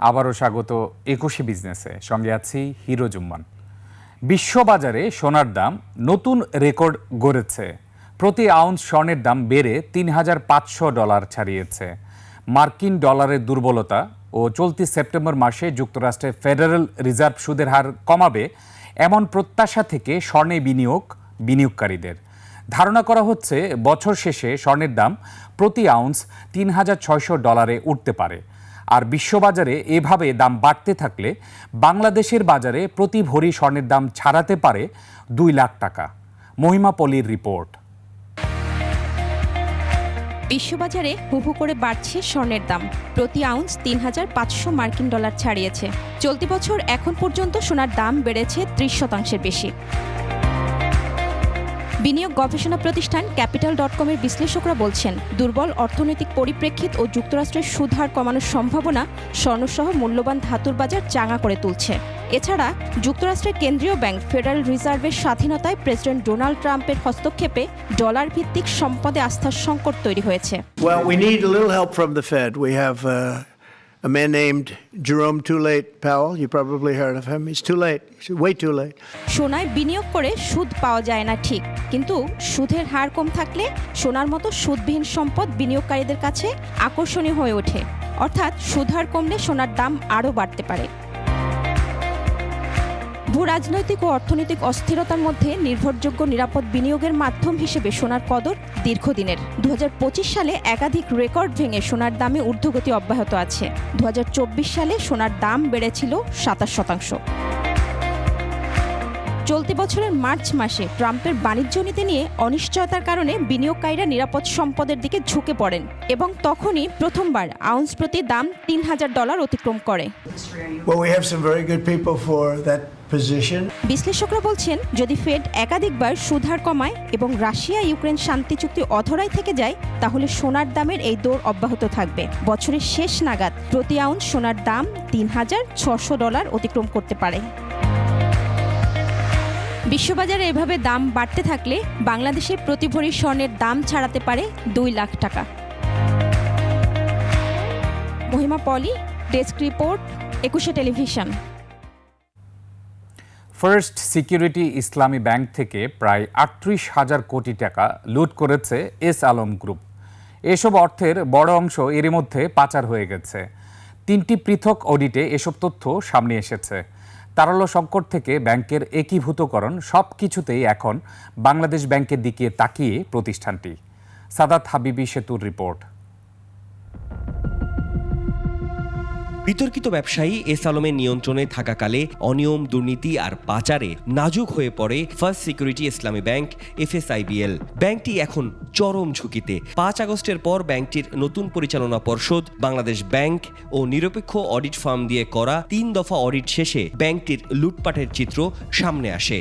আবারও স্বাগত একুশে বিজনেসে। সঙ্গে আছি হিরো জুম্মান। বিশ্ববাজারে সোনার দাম নতুন রেকর্ড গড়েছে। প্রতি আউন্স স্বর্ণের দাম বেড়ে তিন হাজার পাঁচশো ডলার ছাড়িয়েছে। মার্কিন ডলারের দুর্বলতা ও চলতি সেপ্টেম্বর মাসে যুক্তরাষ্ট্রের ফেডারেল রিজার্ভ সুদের হার কমাবে এমন প্রত্যাশা থেকে স্বর্ণে বিনিয়োগ বিনিয়োগকারীদের। ধারণা করা হচ্ছে বছর শেষে স্বর্ণের দাম প্রতি আউন্স তিন হাজার ছয়শো ডলারে উঠতে পারে। আর বিশ্ববাজারে এভাবে দাম বাড়তে থাকলে বাংলাদেশের বাজারে প্রতি ভরি স্বর্ণের দাম ছাড়াতে পারে দুই লাখ টাকা। মহিমা পলির রিপোর্ট। বিশ্ববাজারে হুহু করে বাড়ছে স্বর্ণের দাম। প্রতি আউন্স তিন হাজার পাঁচশো মার্কিন ডলার ছাড়িয়েছে। চলতি বছর এখন পর্যন্ত সোনার দাম বেড়েছে ত্রিশ শতাংশের বেশি। বিনিয়োগ গবেষণা প্রতিষ্ঠান ক্যাপিটাল ডট কমের বিশ্লেষকরা বলছেন, দুর্বল অর্থনৈতিক পরিপ্রেক্ষিত ও যুক্তরাষ্ট্রের সুদ হার কমানোর সম্ভাবনা স্বর্ণসহ মূল্যবান ধাতুর বাজার চাঙা করে তুলছে। এছাড়া, যুক্তরাষ্ট্রের কেন্দ্রীয় ব্যাংক ফেডারেল রিজার্ভের স্বাধীনতায় প্রেসিডেন্ট ডোনাল্ড ট্রাম্পের হস্তক্ষেপে ডলার ভিত্তিক সম্পদে আস্থার সংকট তৈরি হয়েছে। A man named Jerome Too Late Powell. You probably heard of him. He's too late. Way too late. সোনায় বিনিয়োগ করে সুদ পাওয়া যায় না ঠিক কিন্তু সুদের হার কম থাকলে সোনার মতো সুদবিহীন সম্পদ বিনিয়োগকারীদের কাছে আকর্ষণীয় হয়ে ওঠে অর্থাৎ সুদ হার কমলে সোনার দাম আরও বাড়তে পারে ভূ রাজনৈতিক ও অর্থনৈতিক অস্থিরতার মধ্যে নির্ভরযোগ্য নিরাপদ বিনিয়োগের মাধ্যম হিসেবে সোনার কদর দীর্ঘদিনের। দু হাজার পঁচিশ সালে একাধিক রেকর্ড ভেঙে সোনার দামে ঊর্ধ্বগতি অব্যাহত আছে। দু হাজার চব্বিশ সালে সোনার দাম বেড়েছিল সাতাশ শতাংশ। চলতি বছরের মার্চ মাসে ট্রাম্পের বাণিজ্য নীতি নিয়ে অনিশ্চয়তার কারণে বিনিয়োগকারীরা নিরাপদ সম্পদের দিকে ঝুঁকে পড়েন এবং তখনই প্রথমবার আউন্স প্রতি দাম তিন হাজার ডলার অতিক্রম করে. বিশ্লেষকরা বলছেন, যদি ফেড একাধিকবার সুধার কমায় এবং রাশিয়া ইউক্রেন শান্তি চুক্তি অধরাই থেকে যায়, তাহলে সোনার দামের এই দৌড় অব্যাহত থাকবে। বছরের শেষ নাগাদ প্রতি আউন্স সোনার দাম তিন হাজার ছশো ডলার অতিক্রম করতে পারে। বিশ্ববাজারে এভাবে দাম বাড়তে থাকলে বাংলাদেশে প্রতি ভরি স্বর্ণের দাম ছাড়াতে পারে দুই লাখ টাকা। মহিমা পলি, ডেস্ক রিপোর্ট, একুশে television. First security Islami bank থেকে প্রায় আটত্রিশ হাজার কোটি টাকা লুট করেছে এস আলম গ্রুপ। এসব অর্থের বড় অংশ এরই মধ্যে পাচার হয়ে গেছে। তিনটি পৃথক অডিটে এসব তথ্য সামনে এসেছে। তারল্য সংকট থেকে ব্যাংকের একীভূতকরণ সব কিছুতেই এখন বাংলাদেশ ব্যাংকের দিকে তাকিয়ে প্রতিষ্ঠানটি। সাদাত হাবিবি সেতুর রিপোর্ট। বিতর্কিত ব্যবসায়ী এস আলমের নিয়ন্ত্রণে থাকাকালে অনিয়ম, দুর্নীতি আর পাচারে নাজুক হয়ে পড়ে first security Islami bank, FSIBL. ব্যাংকটি এখন চরম ঝুঁকিতে। পাঁচ আগস্টের পর ব্যাংকটির নতুন পরিচালনা পর্ষদ বাংলাদেশ ব্যাংক ও নিরপেক্ষ অডিট ফার্ম দিয়ে করা তিন দফা অডিট শেষে ব্যাংকটির লুটপাটের চিত্র সামনে আসে।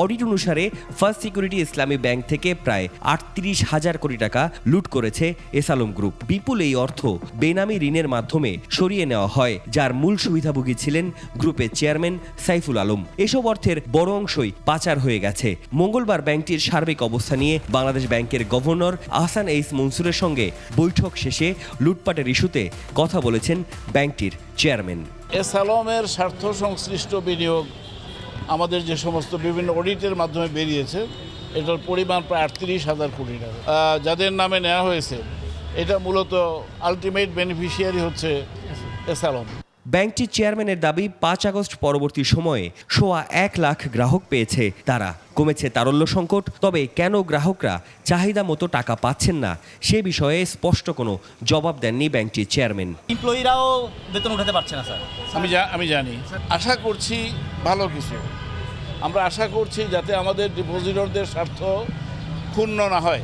অডিট অনুসারে ফার্স্ট সিকিউরিটি ইসলামী ব্যাংক থেকে প্রায় আটত্রিশ হাজার কোটি টাকা লুট করেছে এসালম গ্রুপ। বিপুল এই অর্থ বেনামি ঋণের মাধ্যমে সরিয়ে নেওয়া হয়, যার মূল সুবিধাভোগী ছিলেন গ্রুপের চেয়ারম্যান সাইফুল আলম। এসব অর্থের বড় অংশই পাচার হয়ে গেছে। মঙ্গলবার ব্যাংকটির সার্বিক অবস্থা নিয়ে বাংলাদেশ ব্যাংকের গভর্নর আহসান এইস মনসুরের সঙ্গে বৈঠক শেষে লুটপাটের ইস্যুতে কথা বলেছেন ব্যাংকটির চেয়ারম্যান। এস আলমের স্বার্থ সংশ্লিষ্ট বিনিয়োগ আমাদের যে সমস্ত বিভিন্ন অডিটের মাধ্যমে বেরিয়েছে এটার পরিমাণ প্রায় আটত্রিশ হাজার কোটি টাকা। যাদের নামে নেওয়া হয়েছে এটা মূলত আলটিমেট বেনিফিশিয়ারি হচ্ছে এস আলম ব্যাংকটির চেয়ারম্যানের দাবি পাঁচ আগস্ট পরবর্তী সময়ে সোয়া এক লাখ গ্রাহক পেয়েছে তারা। কমেছে তারল্য সংকট তবে কেন গ্রাহকরা চাহিদা মতো টাকা পাচ্ছেন না সে বিষয়ে স্পষ্ট কোনো জবাব দেননি ব্যাংকটির চেয়ারম্যান। এমপ্লয়িরাও বেতন উঠাতে পারছে না স্যার। আমি আমি জানি। আশা করছি ভালো কিছু। আমরা আশা করছি যাতে আমাদের ডিপোজিটরদের স্বার্থ ক্ষুণ্ণ না হয়।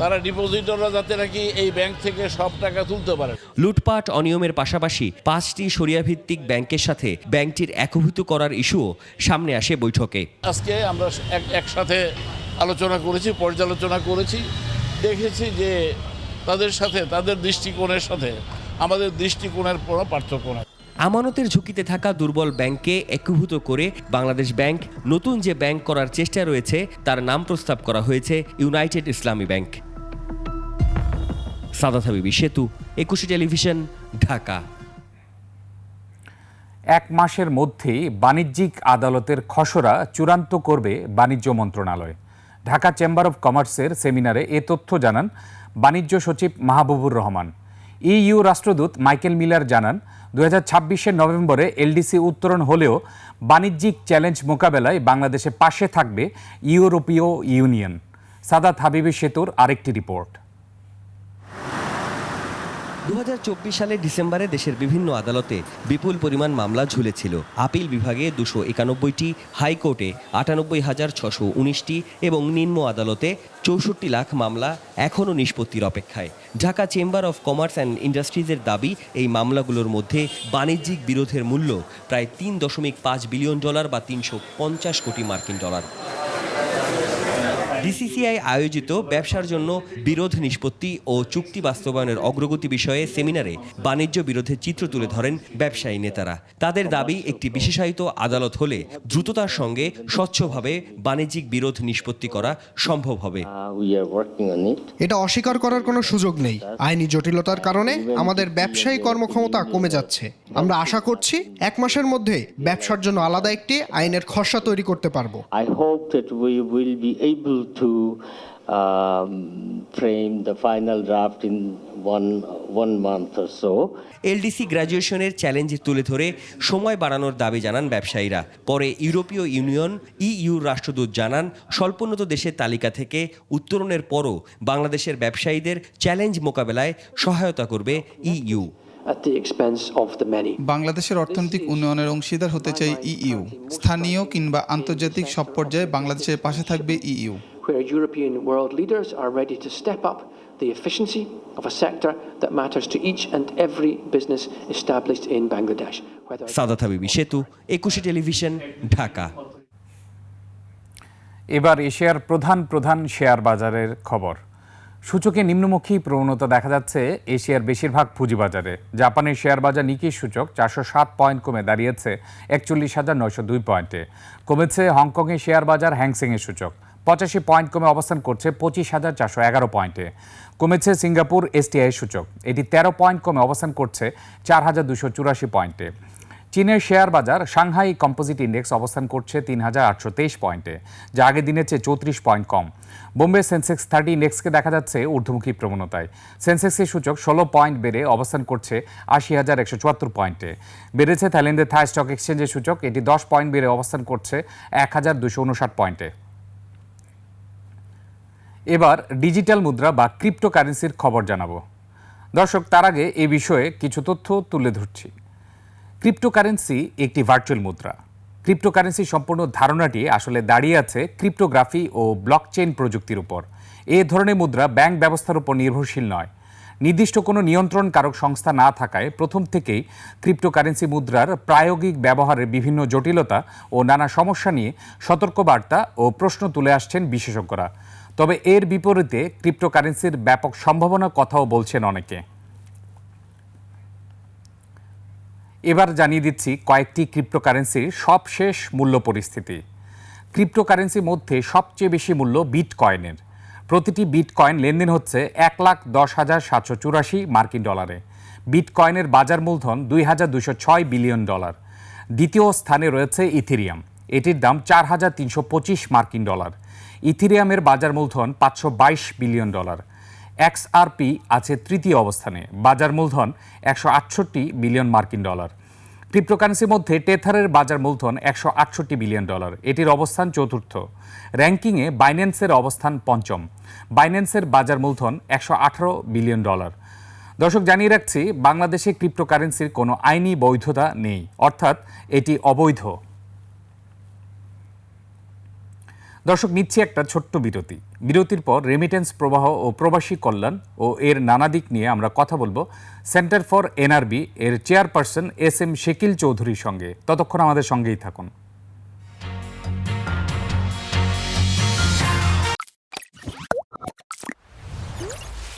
তারা ডিপোজিটররা যাতে নাকি এই ব্যাংক থেকে সব টাকা তুলতে পারে। লুটপাট অনিয়মের পাশাপাশি পাঁচটি সরিয়াভিত্তিক ব্যাংকের সাথে ব্যাংকটির একভূত করার ইস্যুও সামনে আসে বৈঠকে। আজকে আমরা এক একসাথে আলোচনা করেছি পর্যালোচনা করেছি। দেখেছি যে তাদের সাথে তাদের দৃষ্টিকোণের সাথে আমাদের দৃষ্টিকোণের কোনো পার্থক্য নেই। আমানতের ঝুঁকিতে থাকা দুর্বল ব্যাংককে একীভূত করে বাংলাদেশ ব্যাংক নতুন যে ব্যাংক করার চেষ্টা রয়েছে, তার নাম প্রস্তাব করা হয়েছে ইউনাইটেড ইসলামী ব্যাংক। সাদাত হাবিবি, সেতু, একুশে টেলিভিশন, ঢাকা। এক মাসের মধ্যেই বাণিজ্যিক আদালতের খসড়া চূড়ান্ত করবে বাণিজ্য মন্ত্রণালয়। ঢাকা চেম্বার অব কমার্সের সেমিনারে এ তথ্য জানান বাণিজ্য সচিব মাহবুবুর রহমান। ইইউ রাষ্ট্রদূত মাইকেল মিলার জানান দু হাজার ছাব্বিশের নভেম্বরে এলডিসি উত্তরণ হলেও বাণিজ্যিক চ্যালেঞ্জ মোকাবেলায় বাংলাদেশে পাশে থাকবে ইউরোপীয় ইউনিয়ন। সাদাত হাবিবি সেতুর আরেকটি রিপোর্ট। দুহাজার চব্বিশ সালে ডিসেম্বরে দেশের বিভিন্ন আদালতে বিপুল পরিমাণ মামলা ঝুলেছিল। আপিল বিভাগে দুশো একানব্বইটি, হাইকোর্টে আটানব্বই হাজার ছশো উনিশটি এবং নিম্ন আদালতে চৌষট্টি লাখ মামলা এখনও নিষ্পত্তির অপেক্ষায়। Dhaka chamber of commerce and ইন্ডাস্ট্রিজের দাবি, এই মামলাগুলোর মধ্যে বাণিজ্যিক বিরোধের মূল্য প্রায় তিন দশমিক পাঁচ বিলিয়ন ডলার বা তিনশো পঞ্চাশ কোটি মার্কিন ডলার। ডিসিসিআই আয়োজিত ব্যবসার জন্য বিরোধ নিষ্পত্তি ও চুক্তি বাস্তবায়নের অগ্রগতি বিষয়ে সেমিনারে বাণিজ্য বিরোধের চিত্র তুলে ধরেন ব্যবসায়ী নেতারা। তাদের দাবি একটি বিশেষায়িত আদালত হলে দ্রুততার সঙ্গে স্বচ্ছভাবে বাণিজ্যিক বিরোধ নিষ্পত্তি করা সম্ভব হবে। Uh. এটা অস্বীকার করার কোনো সুযোগ নেই। আইনি জটিলতার কারণে আমাদের ব্যবসায়ী কর্মক্ষমতা কমে যাচ্ছে। আমরা আশা করছি এক মাসের মধ্যে ব্যবসার জন্য আলাদা একটি আইনের খসড়া তৈরি করতে পারব। I hope that we will be able to um, frame the final draft in one one month or so. LDC গ্র্যাজুয়েশনের challenge তুলে ধরে সময় বাড়ানোর দাবি জানান ব্যবসায়ীরা। পরে ইউরোপীয় ইউনিয়ন ইইউ রাষ্ট্রদূত জানান স্বল্পোন্নত দেশের তালিকা থেকে উত্তরণের পরও বাংলাদেশের ব্যবসায়ীদের চ্যালেঞ্জ মোকাবেলায় সহায়তা করবে EU. At the expense of the many. বাংলাদেশের অর্থনৈতিক উন্নয়নের অংশীদার হতে চাই ইইউ। স্থানীয় কিংবা আন্তর্জাতিক সব পর্যায়ে বাংলাদেশের পাশে থাকবে EU. Where European world leaders are ready to step up the efficiency of a sector that matters to each and every business established in Bangladesh. Sadat Habibi Setu Ekushey television Dhaka এবার এশিয়ার প্রধান প্রধান শেয়ার বাজারের খবর। সূচকে নিম্নমুখী প্রবণতা দেখা যাচ্ছে এশিয়ার বেশিরভাগ পুঁজিবাজারে। জাপানের শেয়ার বাজার নিকি সূচক চারশো সাত পয়েন্ট কমে দাঁড়িয়েছে একচল্লিশ হাজার নয়শো দুই পয়েন্টে। কমেছে হংকংয়ের শেয়ার বাজার হ্যাংসেংয়ের সূচক। পঁচাশি পয়েন্ট কমে অবস্থান করছে পঁচিশ হাজার চারশো এগারো পয়েন্টে। কমেছে সিঙ্গাপুর এসটিআই সূচক। এটি তেরো পয়েন্ট কমে অবস্থান করছে চার হাজার দুশো চুরাশি পয়েন্টে। চীনের শেয়ার বাজার সাংহাই কম্পোজিট ইন্ডেক্স অবস্থান করছে তিন হাজার আটশো তেইশ পয়েন্টে, যা আগের দিনের চেয়ে চৌত্রিশ পয়েন্ট কম। বোম্বে সেন্সেক্স থার্টি ইন্ডেক্সকে দেখা যাচ্ছে ঊর্ধ্বমুখী প্রবণতায়। সেন্সেক্সের সূচক ষোলো পয়েন্ট বেড়ে অবস্থান করছে আশি হাজার একশো চুয়াত্তর পয়েন্টে। বেড়েছে থাইল্যান্ডের থাই স্টক এক্সচেঞ্জের সূচক। এটি দশ পয়েন্ট বেড়ে অবস্থান করছে এক হাজার দুশো উনষাট পয়েন্টে। এবার ডিজিটাল মুদ্রা বা ক্রিপ্টোকারেন্সির খবর জানাব। দর্শক, তার আগে এ বিষয়ে কিছু তথ্য তুলে ধরছি। ক্রিপ্টোকারেন্সি একটি ভার্চুয়াল মুদ্রা। ক্রিপ্টোকারেন্সি সম্পূর্ণ ধারণাটি আসলে দাঁড়িয়ে আছে ক্রিপ্টোগ্রাফি ও ব্লকচেইন প্রযুক্তির উপর। এ ধরনের মুদ্রা ব্যাংক ব্যবস্থার উপর নির্ভরশীল নয়। নির্দিষ্ট কোনো নিয়ন্ত্রণ কারক সংস্থা না থাকায় প্রথম থেকেই ক্রিপ্টোকারেন্সি মুদ্রার প্রায়োগিক ব্যবহারের বিভিন্ন জটিলতা ও নানা সমস্যা নিয়ে সতর্কবার্তা ও প্রশ্ন তুলে আসছেন বিশেষজ্ঞরা। তবে এর বিপরীতে ক্রিপ্টোকারেন্সির ব্যাপক সম্ভাবনার কথাও বলছেন অনেকে। এবার জানিয়ে দিচ্ছি কয়েকটি ক্রিপ্টোকারেন্সির সবশেষ মূল্য পরিস্থিতি। ক্রিপ্টোকারেন্সির মধ্যে সবচেয়ে বেশি মূল্য বিট কয়েনের প্রতিটি বিট কয়েন লেনদেন হচ্ছে এক লাখ দশ হাজার সাতশো চুরাশি মার্কিন ডলারে। বিট কয়েনের বাজার মূলধন দুই হাজার দুশো ছয় বিলিয়ন ডলার। দ্বিতীয় স্থানে রয়েছে ইথেরিয়াম। এটির দাম চার হাজার তিনশো পঁচিশ মার্কিন ডলার। ইথেরিয়ামের বাজার মূলধন পাঁচশো বাইশ বিলিয়ন ডলার। এক্সআরপি আছে তৃতীয় অবস্থানে বাজার মূলধন একশো আটষট্টি বিলিয়ন মার্কিন ডলার। ক্রিপ্টোকারেন্সির মধ্যে টেথারের বাজার মূলধন একশো আটষট্টি বিলিয়ন ডলার, এটির অবস্থান চতুর্থ। র্যাঙ্কিংয়ে বাইন্যান্সের অবস্থান পঞ্চম। বাইন্যান্সের বাজার মূলধন একশো আঠারো বিলিয়ন ডলার। দর্শক, জানিয়ে রাখছি, বাংলাদেশে ক্রিপ্টোকারেন্সির কোনো আইনি বৈধতা নেই, অর্থাৎ এটি অবৈধ। দর্শক, নিচ্ছি একটা ছোট্ট বিরতি। বিরতির পর রেমিটেন্স প্রবাহ ও প্রবাসী কল্যাণ ও এর নানা দিক নিয়ে আমরা কথা বলব সেন্টার ফর এনআরবি এর চেয়ারপারসন এস এম শেকিল চৌধুরীর সঙ্গে। ততক্ষণ আমাদের সঙ্গেই থাকুন।